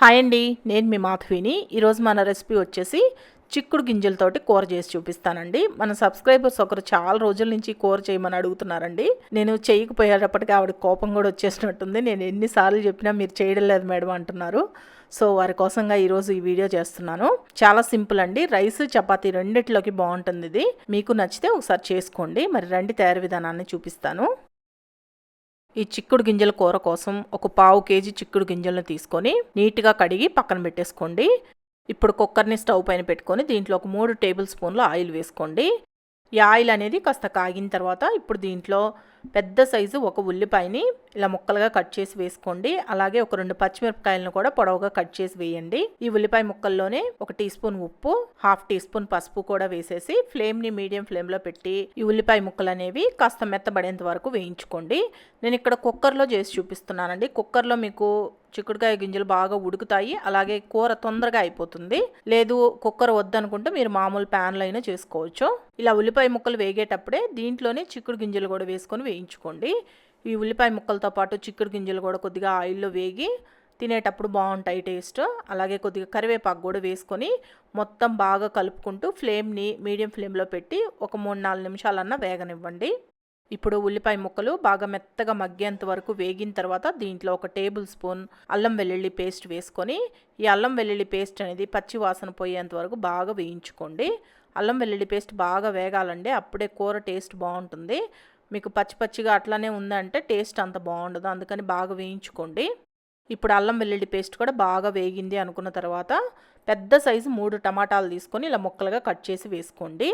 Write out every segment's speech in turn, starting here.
Hi అండి నేను మీ మాధవిని. ఈరోజు మన రెసిపీ వచ్చేసి చిక్కుడు గింజలతోటి కూర చేసి చూపిస్తానండి. మన సబ్స్క్రైబర్స్ ఒకరు చాలా రోజుల నుంచి కూర చేయమని అడుగుతున్నారండి. నేను చేయకపోయేటప్పటికి ఆవిడ కోపం కూడా వచ్చేసినట్టుంది. నేను ఎన్నిసార్లు చెప్పినా మీరు చేయడం లేదు మేడం అంటున్నారు. సో వారి కోసంగా ఈరోజు ఈ వీడియో చేస్తున్నాను. చాలా సింపుల్ అండి. రైస్ చపాతీ రెండిట్లోకి బాగుంటుంది ఇది. మీకు నచ్చితే ఒకసారి చేసుకోండి. మరి రండి తయారు విధానాన్ని చూపిస్తాను. ఈ చిక్కుడు గింజల కూర కోసం ఒక పావు కేజీ చిక్కుడు గింజలను తీసుకొని నీట్గా కడిగి పక్కన పెట్టేసుకోండి. ఇప్పుడు కుక్కర్ని స్టవ్ పైన పెట్టుకొని దీంట్లో ఒక మూడు టేబుల్ స్పూన్ల ఆయిల్ వేసుకోండి. ఈ ఆయిల్ అనేది కాస్త కాగిన తర్వాత ఇప్పుడు దీంట్లో పెద్ద సైజు ఒక ఉల్లిపాయని ఇలా ముక్కలుగా కట్ చేసి వేసుకోండి. అలాగే ఒక రెండు పచ్చిమిరపకాయలను కూడా పొడవుగా కట్ చేసి వేయండి. ఈ ఉల్లిపాయ ముక్కల్లోనే ఒక టీ స్పూన్ ఉప్పు హాఫ్ టీ స్పూన్ పసుపు కూడా వేసేసి ఫ్లేమ్ని మీడియం ఫ్లేమ్లో పెట్టి ఈ ఉల్లిపాయ ముక్కలు అనేవి కాస్త మెత్తబడేంత వరకు వేయించుకోండి. నేను ఇక్కడ కుక్కర్లో చేసి చూపిస్తున్నానండి. కుక్కర్లో మీకు చిక్కుడుకాయ గింజలు బాగా ఉడుకుతాయి. అలాగే కూర తొందరగా అయిపోతుంది. లేదు కుక్కర్ వద్దనుకుంటే మీరు మామూలు ప్యాన్లో అయినా చేసుకోవచ్చు. ఇలా ఉల్లిపాయ ముక్కలు వేగేటప్పుడే దీంట్లోనే చిక్కుడు గింజలు కూడా వేసుకొని వేయించుకోండి. ఈ ఉల్లిపాయ ముక్కలతో పాటు చిక్కుడు గింజలు కూడా కొద్దిగా ఆయిల్లో వేగి తినేటప్పుడు బాగుంటాయి టేస్ట్. అలాగే కొద్దిగా కరివేపాకు కూడా వేసుకొని మొత్తం బాగా కలుపుకుంటూ ఫ్లేమ్ని మీడియం ఫ్లేమ్లో పెట్టి ఒక మూడు నాలుగు నిమిషాలన్నా వేగనివ్వండి. ఇప్పుడు ఉల్లిపాయ ముక్కలు బాగా మెత్తగా మగ్గేంత వరకు వేగిన తర్వాత దీంట్లో ఒక టేబుల్ స్పూన్ అల్లం వెల్లుల్లి పేస్ట్ వేసుకొని ఈ అల్లం వెల్లుల్లి పేస్ట్ అనేది పచ్చి వాసన పోయేంత వరకు బాగా వేయించుకోండి. అల్లం వెల్లుల్లి పేస్ట్ బాగా వేగాలండి అప్పుడే కూర టేస్ట్ బాగుంటుంది. మీకు పచ్చి పచ్చిగా అట్లానే ఉందంటే టేస్ట్ అంత బాగుండదు. అందుకని బాగా వేయించుకోండి. ఇప్పుడు అల్లం వెల్లుల్లి పేస్ట్ కూడా బాగా వేగింది అనుకున్న తర్వాత పెద్ద సైజు మూడు టమాటాలు తీసుకొని ఇలా ముక్కలుగా కట్ చేసి వేసుకోండి.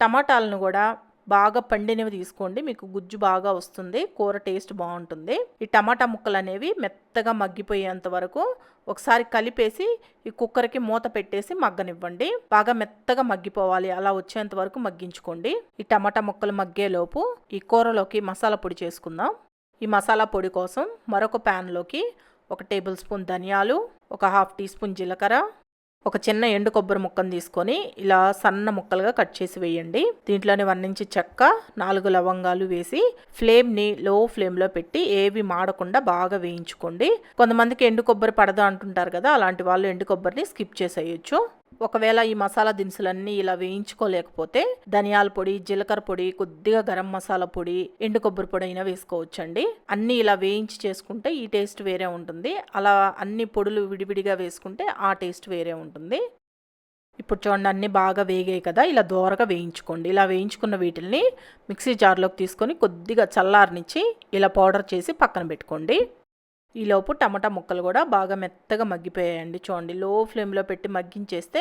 టమాటాలను కూడా బాగా పండినవి తీసుకోండి. మీకు గుజ్జు బాగా వస్తుంది. కూర టేస్ట్ బాగుంటుంది. ఈ టమాటా ముక్కలు అనేవి మెత్తగా మగ్గిపోయేంత వరకు ఒకసారి కలిపేసి ఈ కుక్కర్కి మూత పెట్టేసి మగ్గనివ్వండి. బాగా మెత్తగా మగ్గిపోవాలి. అలా వచ్చేంత వరకు మగ్గించుకోండి. ఈ టమాటా ముక్కలు మగ్గేలోపు ఈ కూరలోకి మసాలా పొడి చేసుకుందాం. ఈ మసాలా పొడి కోసం మరొక ప్యాన్లోకి ఒక టేబుల్ స్పూన్ ధనియాలు ఒక హాఫ్ టీ స్పూన్ జీలకర్ర ఒక చిన్న ఎండు కొబ్బరి ముక్కను తీసుకొని ఇలా సన్న ముక్కలుగా కట్ చేసి వేయండి. దీంట్లోనే వన్ ఇంచు చెక్క నాలుగు లవంగాలు వేసి ఫ్లేమ్ని లో ఫ్లేమ్లో పెట్టి ఏవి మాడకుండా బాగా వేయించుకోండి. కొంతమందికి ఎండు కొబ్బరి పడదా అంటుంటారు కదా అలాంటి వాళ్ళు ఎండు కొబ్బరిని స్కిప్ చేసేయచ్చు. ఒకవేళ ఈ మసాలా దినుసులన్నీ ఇలా వేయించుకోలేకపోతే ధనియాల పొడి జీలకర్ర పొడి కొద్దిగా గరం మసాలా పొడి ఎండు కొబ్బరి పొడి అయినా వేసుకోవచ్చండి. అన్నీ ఇలా వేయించి చేసుకుంటే ఈ టేస్ట్ వేరే ఉంటుంది. అలా అన్ని పొడులు విడివిడిగా వేసుకుంటే ఆ టేస్ట్ వేరే ఉంటుంది. ఇప్పుడు చూడండి అన్నీ బాగా వేగాయి కదా ఇలా దోరగా వేయించుకోండి. ఇలా వేయించుకున్న వీటిల్ని మిక్సీ జార్లోకి తీసుకొని కొద్దిగా చల్లారనిచ్చి ఇలా పౌడర్ చేసి పక్కన పెట్టుకోండి. ఈలోపు టమాటా ముక్కలు కూడా బాగా మెత్తగా మగ్గిపోయాయండి. చూడండి లో ఫ్లేమ్లో పెట్టి మగ్గించేస్తే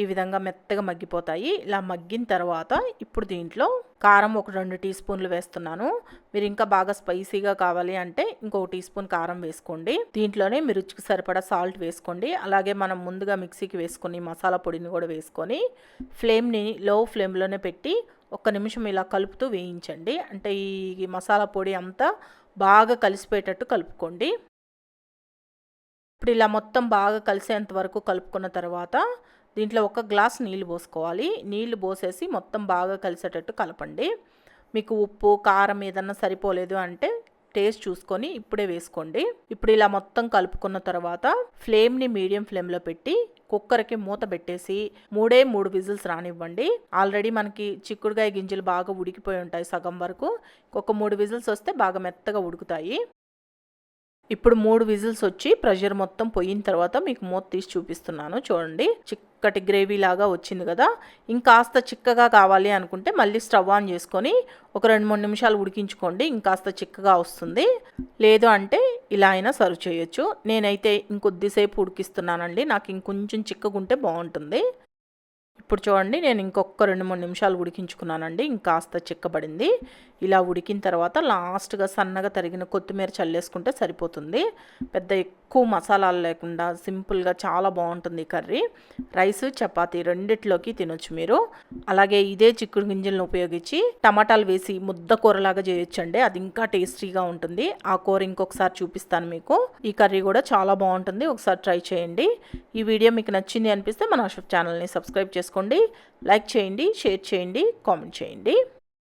ఈ విధంగా మెత్తగా మగ్గిపోతాయి. ఇలా మగ్గిన తర్వాత ఇప్పుడు దీంట్లో కారం ఒక రెండు టీ స్పూన్లు వేస్తున్నాను. మీరు ఇంకా బాగా స్పైసీగా కావాలి అంటే ఇంకో టీ స్పూన్ కారం వేసుకోండి. దీంట్లోనే మీరు రుచికి సరిపడా సాల్ట్ వేసుకోండి. అలాగే మనం ముందుగా మిక్సీకి వేసుకుని మసాలా పొడిని కూడా వేసుకొని ఫ్లేమ్ని లో ఫ్లేమ్లోనే పెట్టి ఒక్క నిమిషం ఇలా కలుపుతూ వేయించండి. అంటే ఈ మసాలా పొడి అంతా బాగా కలిసిపోయేటట్టు కలుపుకోండి. ఇప్పుడు ఇలా మొత్తం బాగా కలిసేంత వరకు కలుపుకున్న తర్వాత దీంట్లో ఒక గ్లాస్ నీళ్ళు పోసుకోవాలి. నీళ్ళు పోసేసి మొత్తం బాగా కలిసేటట్టు కలపండి. మీకు ఉప్పు కారం ఏదన్నా సరిపోలేదు అంటే టేస్ట్ చూసుకొని ఇప్పుడే వేసుకోండి. ఇప్పుడు ఇలా మొత్తం కలుపుకున్న తర్వాత ఫ్లేమ్ని మీడియం ఫ్లేమ్లో పెట్టి కుక్కర్కి మూత పెట్టేసి మూడే మూడు విజిల్స్ రానివ్వండి. ఆల్రెడీ మనకి చిక్కుడుకాయ గింజలు బాగా ఉడికిపోయి ఉంటాయి సగం వరకు. ఒక మూడు విజిల్స్ వస్తే బాగా మెత్తగా ఉడుకుతాయి. ఇప్పుడు మూడు విజిల్స్ వచ్చి ప్రెషర్ మొత్తం పోయిన తర్వాత మీకు మూత తీసి చూపిస్తున్నాను. చూడండి. చిక్కటి గ్రేవీ లాగా వచ్చింది కదా. ఇంకాస్త చిక్కగా కావాలి అనుకుంటే మళ్ళీ స్టవ్ ఆన్ చేసుకొని ఒక రెండు మూడు నిమిషాలు ఉడికించుకోండి. ఇంకాస్త చిక్కగా వస్తుంది. లేదు అంటే ఇలా అయినా సర్వ్ చేయొచ్చు. నేనైతే ఇంకొద్దిసేపు ఉడికిస్తున్నానండి. నాకు ఇంకొంచెం చిక్కగుంటే బాగుంటుంది. ఇప్పుడు చూడండి నేను ఇంకొక రెండు మూడు నిమిషాలు ఉడికించుకున్నానండి. ఇంకాస్త చిక్కబడింది. ఇలా ఉడికిన తర్వాత లాస్ట్గా సన్నగా తరిగిన కొత్తిమీర చల్లేసుకుంటే సరిపోతుంది. పెద్ద ఎక్కువ మసాలాలు లేకుండా సింపుల్గా చాలా బాగుంటుంది కర్రీ. రైస్ చపాతి రెండిట్లోకి తినొచ్చు మీరు. అలాగే ఇదే చిక్కుడు గింజలను ఉపయోగించి టమాటాలు వేసి ముద్ద కూరలాగా చేయొచ్చండి. అది ఇంకా టేస్టీగా ఉంటుంది. ఆ కూర ఇంకొకసారి చూపిస్తాను మీకు. ఈ కర్రీ కూడా చాలా బాగుంటుంది. ఒకసారి ట్రై చేయండి. ఈ వీడియో మీకు నచ్చింది అనిపిస్తే మన అశోక్ ఛానల్ని సబ్స్క్రైబ్ చేసుకోండి. లైక్ చేయండి షేర్ చేయండి కామెంట్ చేయండి.